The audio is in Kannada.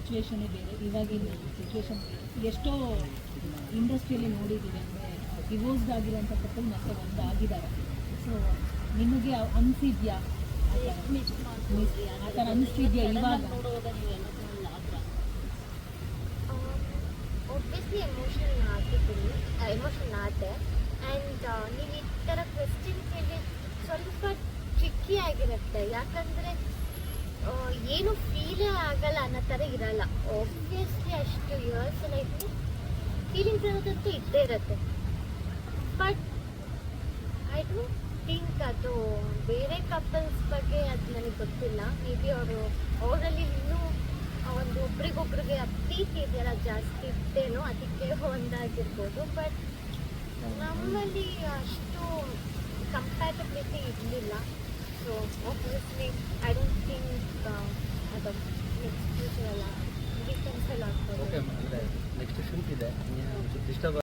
ಸಿಚುವೇಶನ್ನೇ ಬೇರೆ ಇವಾಗಿನ ಸಿಚುವೇಶನ್ ಎಷ್ಟೋ ಇಂಡಸ್ಟ್ರಿಯಲ್ಲಿ ನೋಡಿದ್ದೀವಿ ಅಂದರೆ ಡಿವೋರ್ಸ್ಡ್ ಆಗಿರೋಂಥ ಕಪ್ಪಲ್ ಮತ್ತೆ ಒಂದು ಆಗಿದ್ದಾರೆ. ಸೊ ನಿಮಗೆ ಅನಿಸಿದ್ಯಾ ಅನ್ಸಿದ್ಯಾ? ಆ ಥರ? ಅನಿಸ್ತಿದ್ಯಾ ಇವಾಗ? ಒಬ್ವಿಯಸ್ಲಿ ಎಮೋಷನ್ ಆಗಿದ್ದೀನಿ ಎಮೋಷನ್ ಆದೆ ಆ್ಯಂಡ್ ನೀವು ಈ ಥರ ಕ್ವೆಶ್ಚನ್ ಕೇಳಿ ಸ್ವಲ್ಪ ಟ್ರಿಕ್ಕಿ ಆಗಿರುತ್ತೆ. ಯಾಕಂದರೆ ಏನು ಫೀಲೇ ಆಗಲ್ಲ ಅನ್ನೋ ಥರ ಇರಲ್ಲ. ಒಬ್ವಿಯಸ್ಲಿ ಅಷ್ಟು ಇಯರ್ಸ್ ಎಲ್ಲ ಇದ್ದು ಫೀಲಿಂಗ್ಸ್ ಅನ್ನೋದಂತೂ ಇದ್ದೇ ಇರುತ್ತೆ. ಬಟ್ ಐ ಡೋಂಟ್ ಥಿಂಕ್ ಅದು ಬೇರೆ ಕಪಲ್ಸ್ ಬಗ್ಗೆ ಅದು ನನಗೆ ಗೊತ್ತಿಲ್ಲ. ಮೇ ಬಿ ಅವರು, ಅವರಲ್ಲಿ ಇನ್ನೂ ಒಂದು ಒಬ್ರಿಗೊಬ್ರಿಗೆ ಪ್ರೀತಿ ಇದೆಯಲ್ಲ ಜಾಸ್ತಿ ಇದ್ದೇನೋ ಅದಕ್ಕೆ ಒಂದಾಗಿರ್ಬೋದು. ಬಟ್ ನಮ್ಮಲ್ಲಿ ಅಷ್ಟು ಕಂಪ್ಯಾಟಬಿಲಿಟಿ ಇರಲಿಲ್ಲ. So obviously I don't think